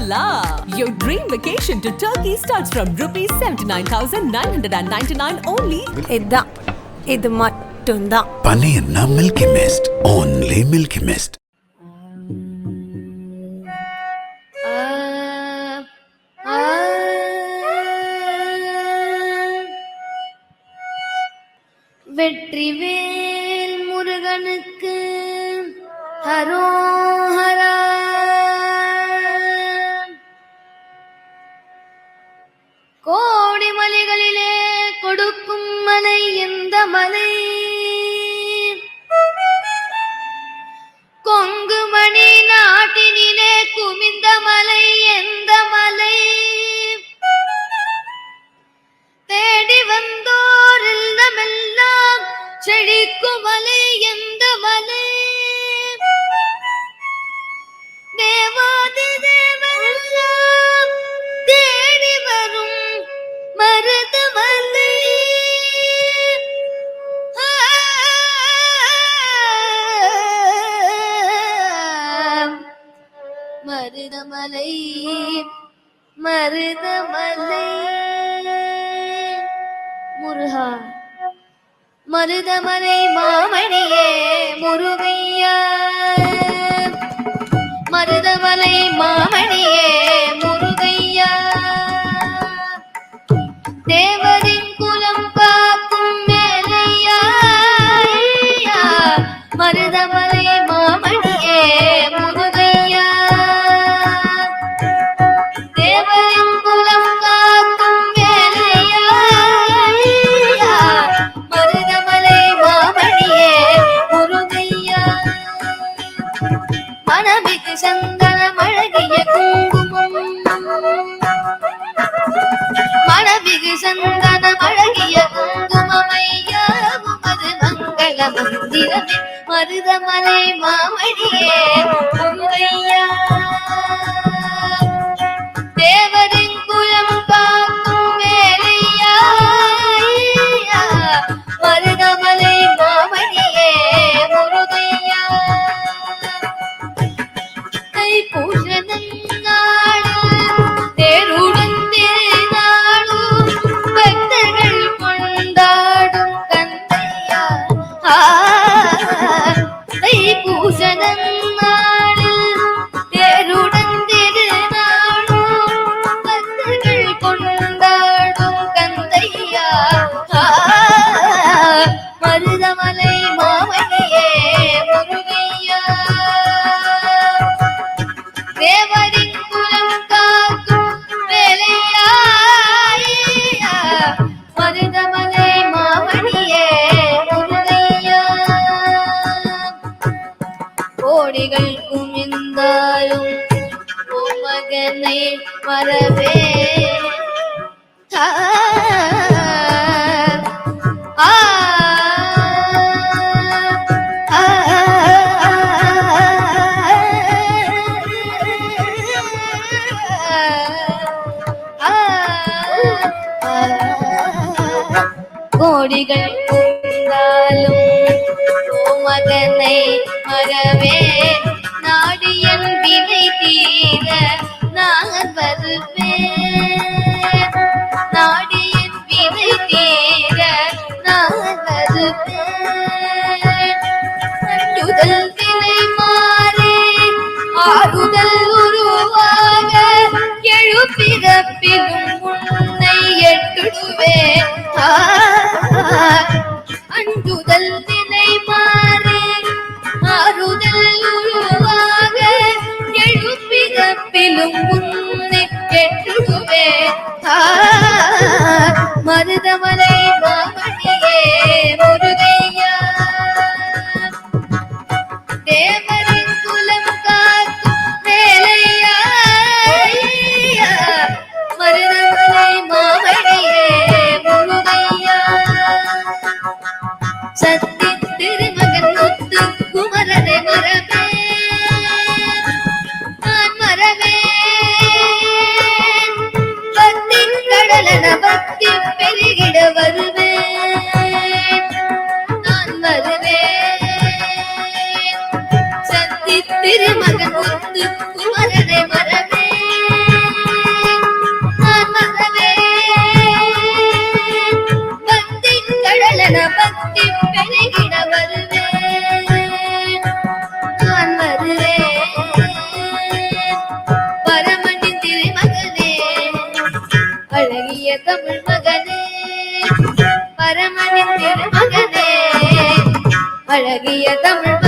Kerala. Your dream vacation to Turkey starts from rupees 79,999 only. இதுதான் இது மட்டும்தான் பன்னியன்னா milky mist only milky mist Vetrivel முருகனுக்கு ஹரோ எந்த மலை மருதமலை மருதமலை. முருகா மருதமலை மாமணியே முருகையா. மருதமலை மாமணியே முருகையா. தேவர் மருதமலை மாமணியே முருகையா தேவரின் குலம் காக்கும் வேலையாயா மருதமலை மாமணியே முருகையா கோடிகள் குமிந்தாலும் மகனை மரவே கொடிகள் பூந்தாலும் பூமதனை மறவே மருதமலை தமிழ் மகனே பரமனின் மகனே அழகிய தமிழ்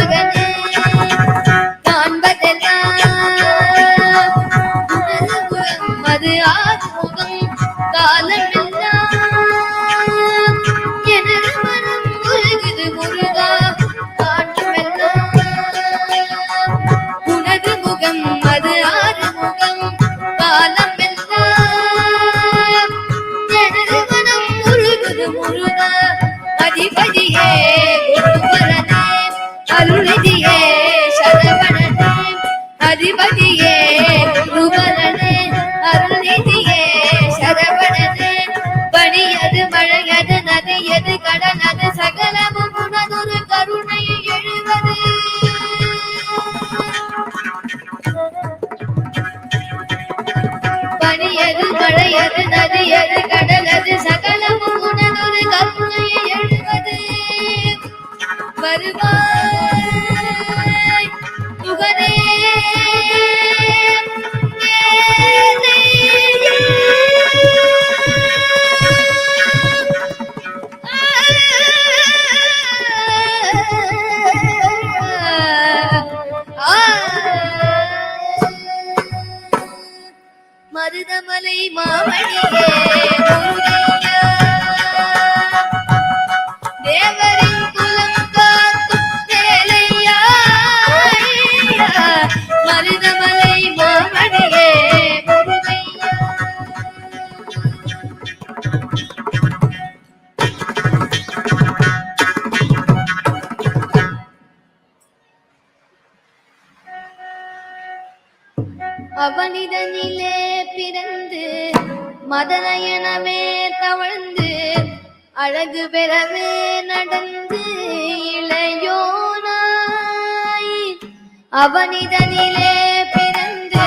அவனிதனிலே பிறந்து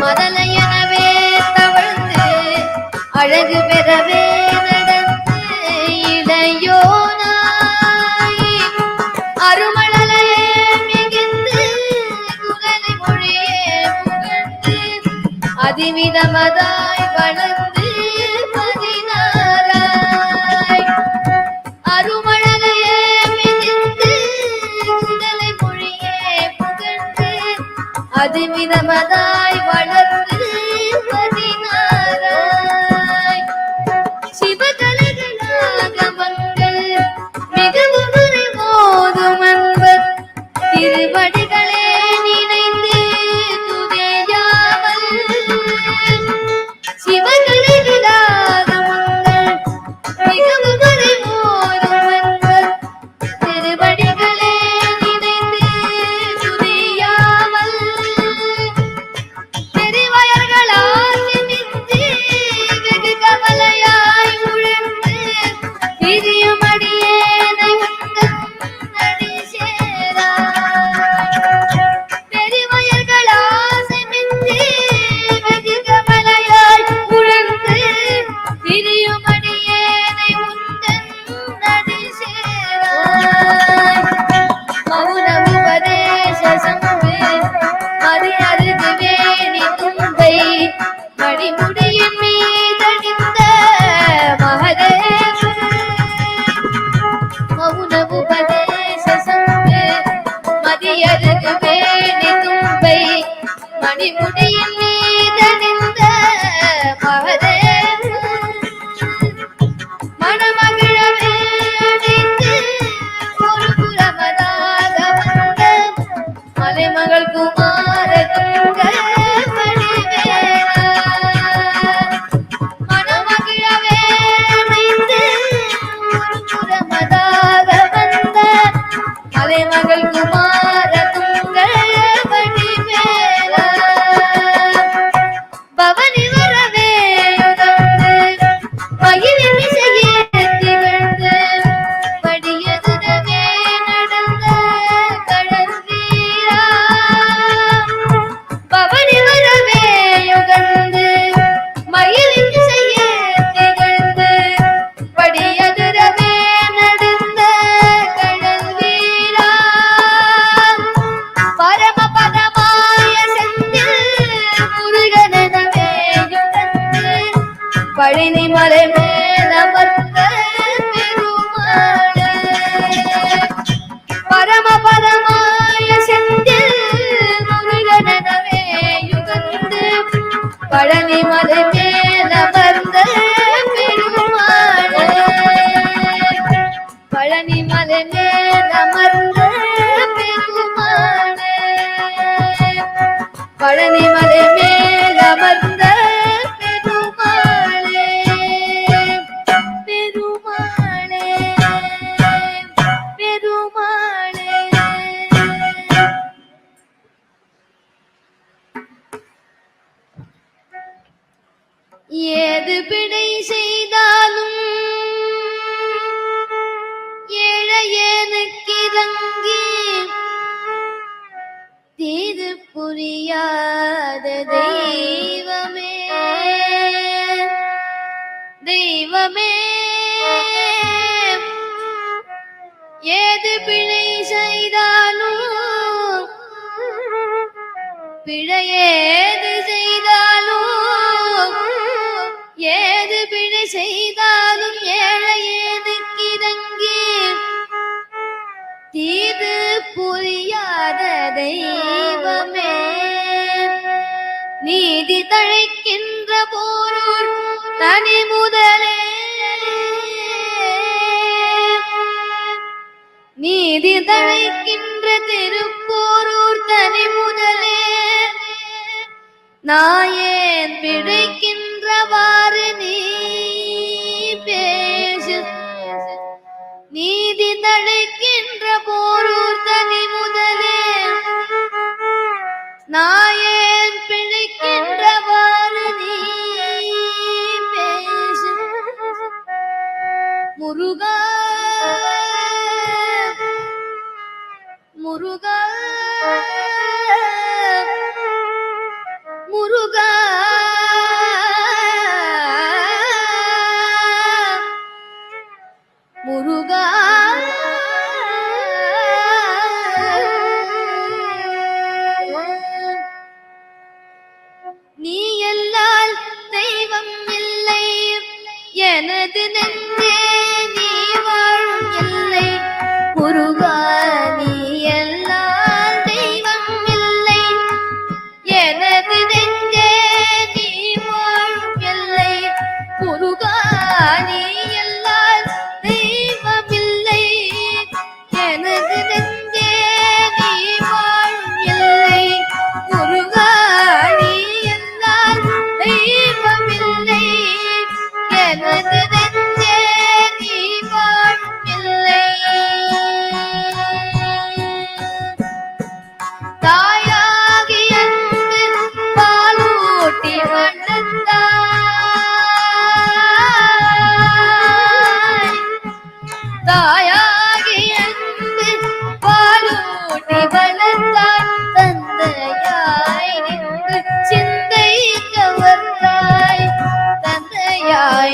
மதலையனவே தவழ்ந்து அழகு பெறவே நடந்து இளையோனாய். அருமழலையே மிகுந்து குரலை மொழியே புகழ்ந்து அதிமிதமதாய் வளர்ந்து ഐതമതാ நெருப்பேனி தும்பை மணிமுடியில் Bye-bye. எது பிழை செய்தாலும் ஏழையனுக்கிறங்கி தீது புரியாத தெய்வமே. தெய்வமே. ஏது பிழை செய்தாலும் பிழையேது செய்தாலும் ஏழையேது கிதங்கி தீது புரியாத தெய்வமே. நீதி தழைக்கின்ற போருள் தனி முதலே. நீதி தழைக்கின்ற திருப்போரூர் தனி முதலே. நாயேன் பிழைக்கின்றவாறு நீ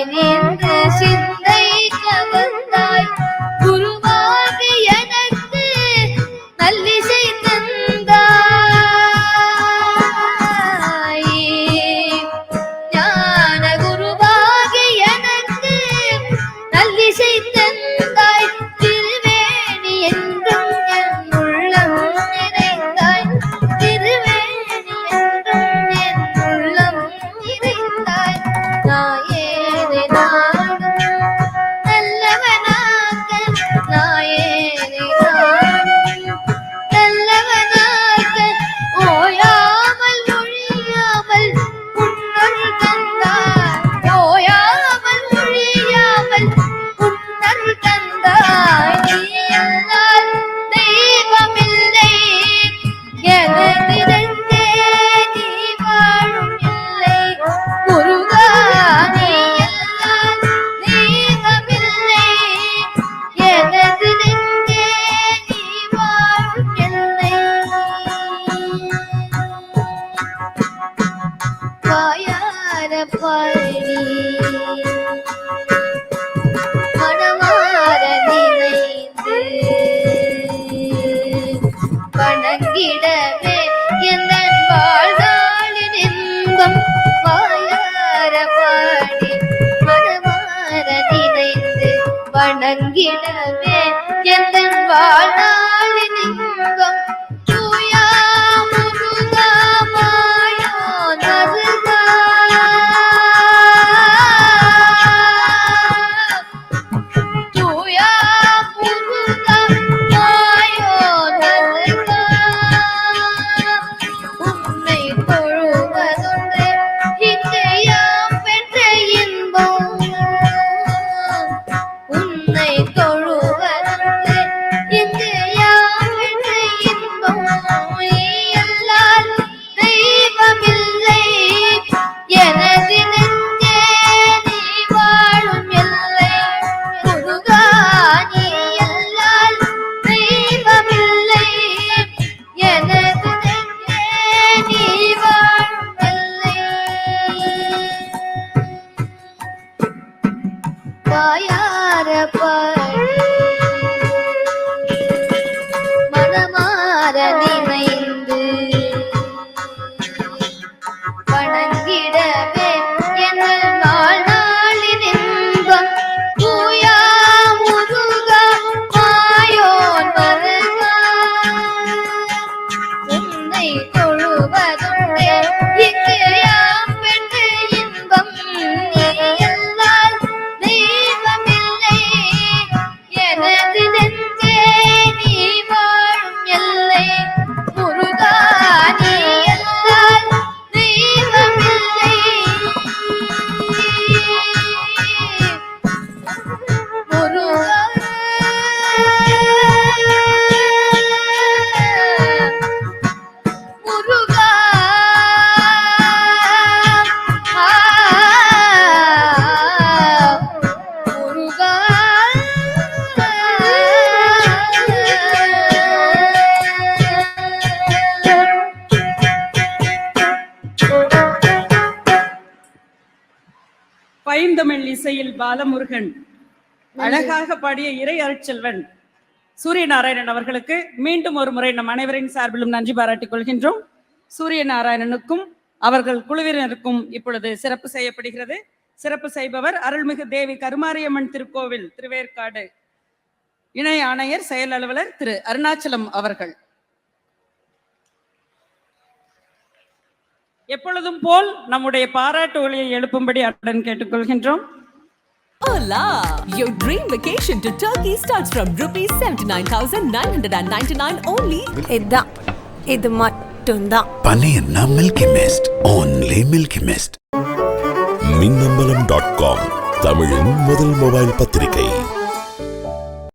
Amen. play பாலமுருகன். அழகாக பாடிய இறை அருட்செல்வன் சூரிய நாராயணன் அவர்களுக்கு மீண்டும் ஒரு முறை நம் அனைவரின் சார்பிலும் நன்றி பாராட்டிக் கொள்கின்றோம். சூரிய நாராயணனுக்கும் அவர்கள் குழுவினருக்கும் இப்பொழுது சிறப்பு செய்யப்படுகிறது. சிறப்பு செய்பவர் அருள்மிகு தேவி கருமாரியம்மன் திருக்கோவில் திருவேற்காடு இணை ஆணையர் செயல் அலுவலர் திரு அருணாச்சலம் அவர்கள். எப்பொழுதும் போல் நம்முடைய பாராட்டு ஒளியை எழுப்பும்படி அத்துடன் கேட்டுக்கொள்கின்றோம். Hola! Your dream vacation to Turkey starts from rupees 79,999 only. இதுதான் இது மட்டும்தான் Paneerna Milky Mist. Only Milky Mist. Minnambalam dot com தமிழின் முதல் மொபைல் பத்திரிகை